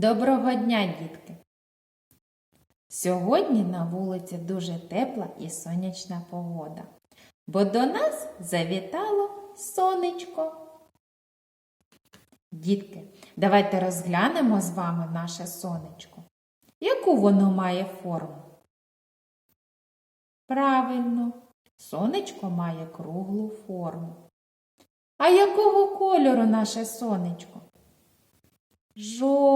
Доброго дня, дітки! Сьогодні на вулиці дуже тепла і сонячна погода, бо до нас завітало сонечко. Дітки, давайте розглянемо з вами наше сонечко. Яку воно має форму? Правильно, сонечко має круглу форму. А якого кольору наше сонечко? Жовте.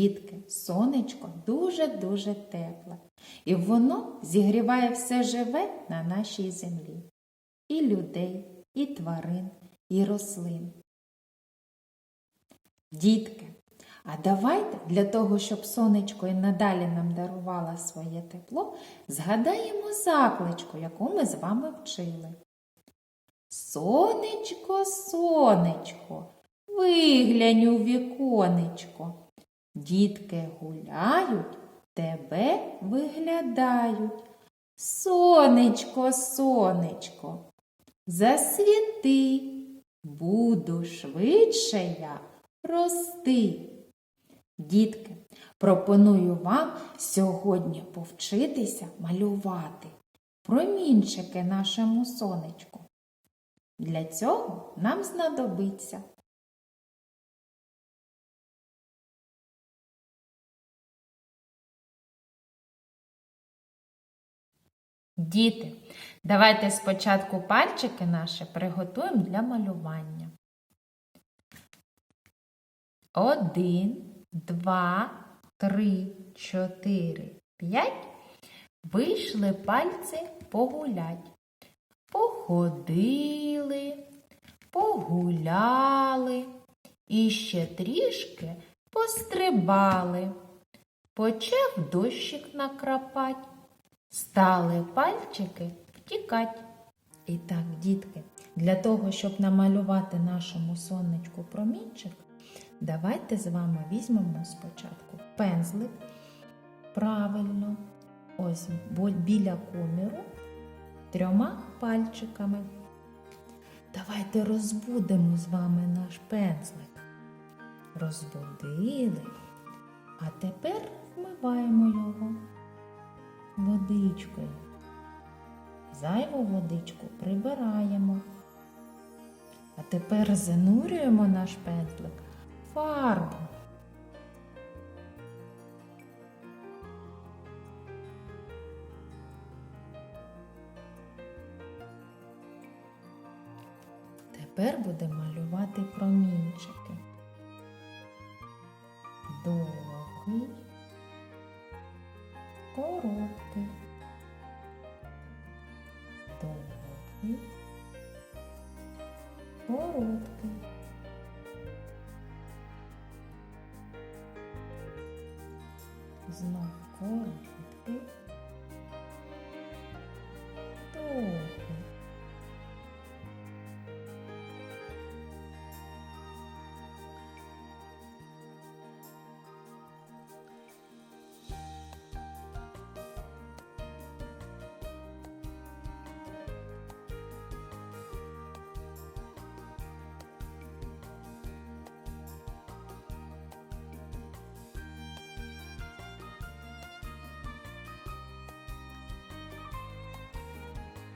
Дітки, сонечко дуже-дуже тепле, і воно зігріває все живе на нашій землі. І людей, і тварин, і рослин. Дітки, а давайте для того, щоб сонечко і надалі нам дарувало своє тепло, згадаємо закличку, яку ми з вами вчили. Сонечко, сонечко, виглянь у віконечко. Дітки гуляють, тебе виглядають. Сонечко, сонечко, засвіти, буду швидше я рости. Дітки, пропоную вам сьогодні повчитися малювати промінчики нашому сонечку. Для цього нам знадобиться Діти, давайте спочатку пальчики наші приготуємо для малювання. Один, два, три, чотири, п'ять. Вийшли пальці погулять. Походили, погуляли і ще трішки пострибали. Почав дощик накрапать. Стали пальчики втікать. І так, дітки, для того, щоб намалювати нашому сонечку промінчик, давайте з вами візьмемо спочатку пензлик. Правильно, ось біля коміру трьома пальчиками. Давайте розбудемо з вами наш пензлик. Розбудили, а тепер вмиваємо його водичкою. Зайву водичку прибираємо. А тепер занурюємо наш пензлик в фарбу. Тепер будемо малювати промінчики. Довгий, короткий, довгий, короткий. Знов короткий,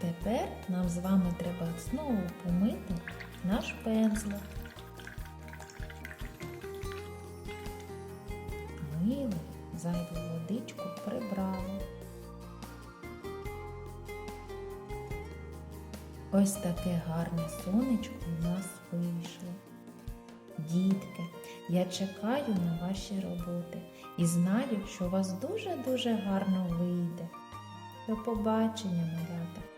Тепер нам з вами треба знову помити наш пензлик. Мили, зайву водичку прибрали. Ось таке гарне сонечко у нас вийшло. Дітки, я чекаю на ваші роботи і знаю, що у вас дуже-дуже гарно вийде. До побачення, малята!